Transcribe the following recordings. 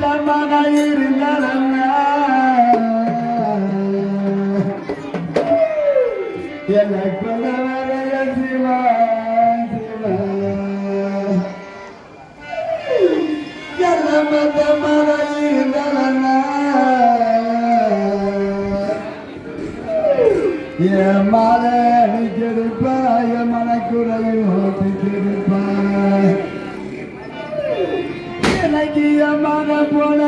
நல்லவன இருந்தன எனக்கு நிறைய சிவா சிவா. மத மன இருந்தன என் மாலை அடிக்கிறப்ப என் மனக்குறைய இலக்கியமான போல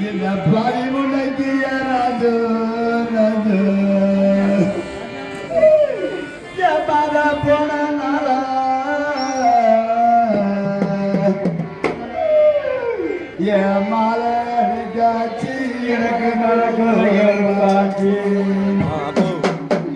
இந்த பரிமுலக்கிய ராஜு ராஜு பத போன ஏ மாலை காட்சி எனக்கு நடக்கும்